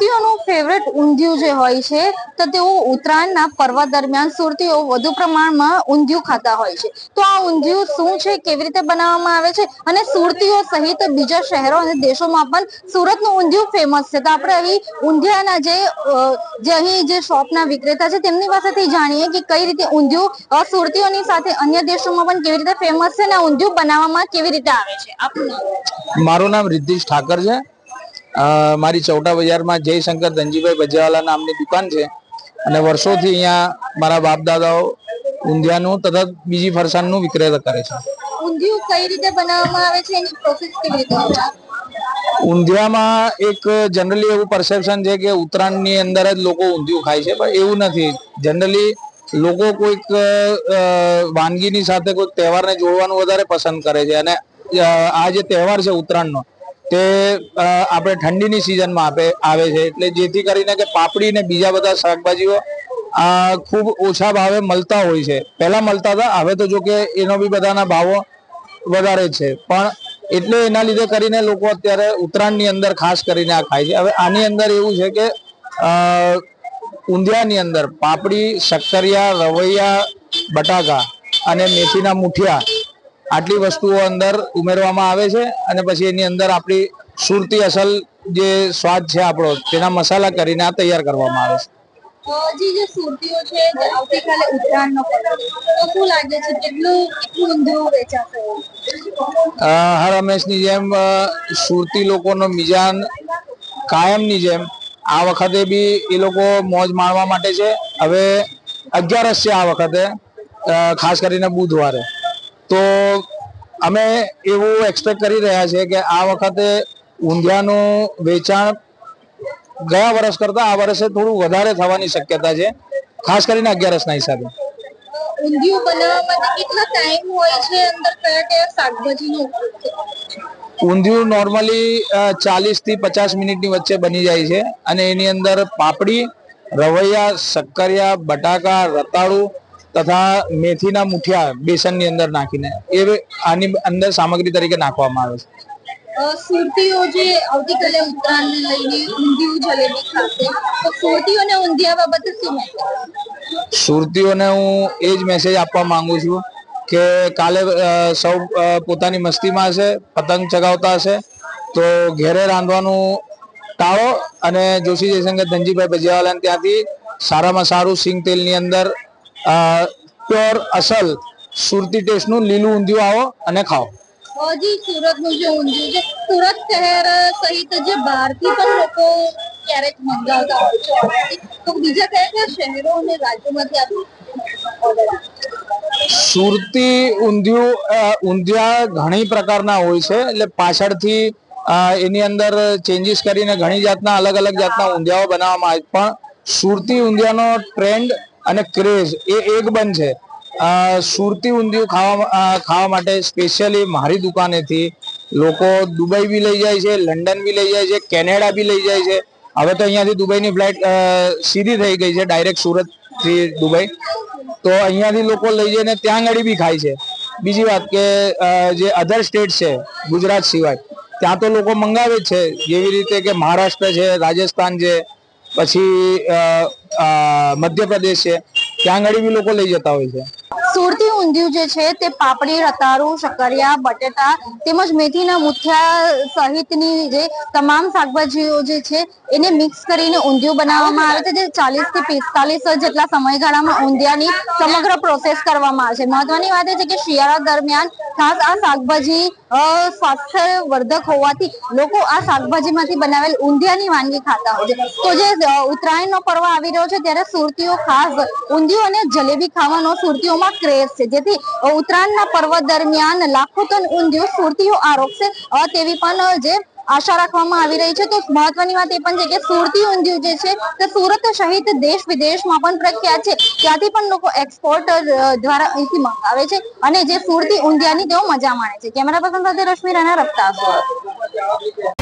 સુરતીઓનું favourite ઊંધિયું જે હોય છે, તો તેઓ ઉત્તરાયણના પર્વ દરમિયાન સુરતીઓ વધુ પ્રમાણમાં ઊંધિયું ખાતા હોય છે. તો આ ઊંધિયું શું છે, કેવી રીતે બનાવવામાં આવે છે? અને સુરતીઓ સહિત બીજા શહેરો અને દેશોમાં પણ સુરતનું ઊંધિયું ફેમસ છે. તો આપણે અહીં ઊંધિયાના જે જે અહીં જે શોપના વિક્રેતા છે, તેમની પાસેથી જાણીએ કે કઈ રીતે ઊંધિયું સુરતીઓની સાથે અન્ય દેશોમાં પણ કેવી રીતે ફેમસ છે અને ઊંધિયું બનાવવામાં કેવી રીતે આવે છે. મારું નામ રિદ્ધિશ ઠાકર છે. મારી ચૌટા બજારમાં જયશંકર ધનજીભાઈ ભજીયાવાલા નામની દુકાન છે. અને વર્ષોથી અહીંયા મારા બાપ દાદાઓ ઊંધિયાનું તથા બીજી ફરસાણનું વિક્રેતા કરે છે. ઊંધિયું કઈ રીતે બનાવવામાં આવે છે? એની પ્રોસેસ કેવી રીતે ઊંધિયામાં એક જનરલી એવું પરસેપ્શન છે કે ઉત્તરાયણની અંદર જ લોકો ઊંધિયું ખાય છે પણ એવું નથી. જનરલી લોકો કોઈક વાનગીની સાથે કોઈક તહેવારને જોડવાનું વધારે પસંદ કરે છે. અને આ જે તહેવાર છે ઉત્તરાયણનો તે આપણે ઠંડીની સિઝનમાં આપે, આવે છે. એટલે જેથી કરીને કે પાપડી ને બીજા બધા શાકભાજીઓ ખૂબ ઓછા ભાવે મળતા હોય છે. પહેલા મળતા હતા, હવે તો જો કે એનો બી બધાના ભાવો વધારે છે. પણ એટલે એના લીધે કરીને લોકો અત્યારે ઉત્તરાયણની અંદર ખાસ કરીને આ ખાય છે. હવે આની અંદર એવું છે કે ઊંધિયાની અંદર પાપડી, શક્કરિયા, રવૈયા, બટાકા અને મેથીના મુઠિયા આટલી વસ્તુઓ અંદર ઉમેરવામાં આવે છે અને પછી એની અંદર આપણી સુરતી અસલ જે સ્વાદ છે આપણો તેના મસાલા કરીને આ તૈયાર કરવામાં આવે છે. હર હંમેશની જેમ સુરતી લોકોનો મિજાન કાયમની જેમ આ વખતે બી એ લોકો મોજ માણવા માટે છે. હવે અગિયારસ છે આ વખતે ખાસ કરીને બુધવારે. તો અમે એવું એક્સપેક્ટ કરી રહ્યા છીએ કે આ વખતે ઊંધિયાનું વેચાણ ગયા વર્ષ કરતા આ વર્ષે થોડું વધારે થવાની શક્યતા છે ખાસ કરીને અગિયારસના હિસાબે ઊંધિયું બનાવવા માટે કેટલો ટાઈમ હોય છે અંદર કયા કયા શાકભાજીનો ઉપયોગ છે? ઊંધિયું નોર્મલી ચાલીસથી પચાસ મિનિટની વચ્ચે બની જાય છે અને એની અંદર પાપડી રવૈયા શક્કરિયા બટાકા રતાળુ તથા મેથીના મુઠિયા બેસનની અંદર નાખીને. એ આની અંદર સામગ્રી તરીકે નાખવામાં આવે છે. સુરતીઓ જે આવતીકાલે ઉત્તરાયણને લઈને ઊંધિયું જલેબી ખાશે તો સુરતીઓને ઊંધિયા બાબતે શું સુરતીઓને હું એ જ મેસેજ આપવા માંગુ છું કે કાલે સૌ પોતાની મસ્તીમાં હશે પતંગ ચગાવતા હશે તો ઘેરે રાંધવાનું ટાળો અને જોશી જયશંકર ધનજીભાઈ ભજીયાવાલાને ત્યાંથી સારામાં સારું સિંગ તેલની અંદર પ્યોર અસલ સુરતી ટેસ્ટનું લીલું ઊંધિયું આવો અને ખાઓ હજી સુરતનું જે ઊંધિયું છે સુરત શહેર સહિત જે બહારથી પણ લોકો ક્યારેક મંગાવતા હોય છે તો બીજા કયા કયા શહેરો અને રાજ્યોમાંથી આ order આવે છે? સુરતી ઊંધિયું ઊંધિયા ઘણી પ્રકારના હોય છે એટલે પાછળથી એની અંદર ચેન્જીસ કરીને ઘણી જાતના અલગ અલગ જાતના ઊંધિયાઓ બનાવવામાં આવે પણ સુરતી ઊંધિયાનો ટ્રેન્ડ અને ક્રેઝ એ એક બંધ છે. સુરતી ઊંધિયું ખાવા ખાવા માટે સ્પેશિયલી મારી દુકાનેથી લોકો દુબઈ બી લઈ જાય છે, લંડન બી લઈ જાય છે, કેનેડા બી લઈ જાય છે. હવે તો અહીંયાથી દુબઈની ફ્લાઇટ સીધી થઈ ગઈ છે, ડાયરેક્ટ સુરતથી દુબઈ. તો અહીંયાથી લોકો લઈ જઈને ત્યાં આગળ બી ખાય છે. બીજી વાત કે જે અધર સ્ટેટ છે, ગુજરાત સિવાય, ત્યાં તો લોકો મંગાવે છે, જેવી રીતે કે મહારાષ્ટ્ર છે, રાજસ્થાન છે પછી મધ્યપ્રદેશ છે ત્યાં આગળ બી લોકો લઈ જતા હોય છે. સુરતી ઊંધિયું જે છે, તે પાપડી, રતાળુ શકરિયા બટેટા તેમજ મેથીના મુઠિયા સહિતની જે તમામ શાકભાજીઓ જે છે એને મિક્સ કરીને ઊંધિયું બનાવવામાં આવે છે. જે ચાલીસથી પિસ્તાલીસ જેટલા સમયગાળામાં ઊંધિયાની સમગ્ર પ્રોસેસ કરવામાં આવે છે. મહત્વની વાત એ છે કે શિયાળા દરમિયાન ખાસ આ શાકભાજી સ્વાસ્થ્યવર્ધક હોવાથી લોકો આ શાકભાજીમાંથી બનાવેલ ઊંધિયાની વાનગી ખાતા હોય છે. તો જે ઉત્તરાયણનો પર્વ આવી રહ્યો છે ત્યારે સુરતીઓ ખાસ ઊંધિયું અને જલેબી ખાવાનો સુરતીઓમાં ક્રેઝ છે. જેથી ઉત્તરાયણના પર્વ દરમિયાન લાખો ટન ઊંધિયું સુરતીઓ આરોગશે તેવી પણ જે આશા રાખવામાં આવી રહી છે. તો મહત્વની વાત એ પણ છે કે સુરતી ઊંધિયું જે છે, તે સુરત સહિત દેશ વિદેશમાં પણ પ્રખ્યાત છે. ત્યાંથી પણ લોકો એક્સપોર્ટ દ્વારા અહીંથી મંગાવે છે અને જે સુરતી ઊંધિયાની તેઓ મજા માણે છે. કેમેરા પર્સન સાથે રશ્મિ રાણા સુરત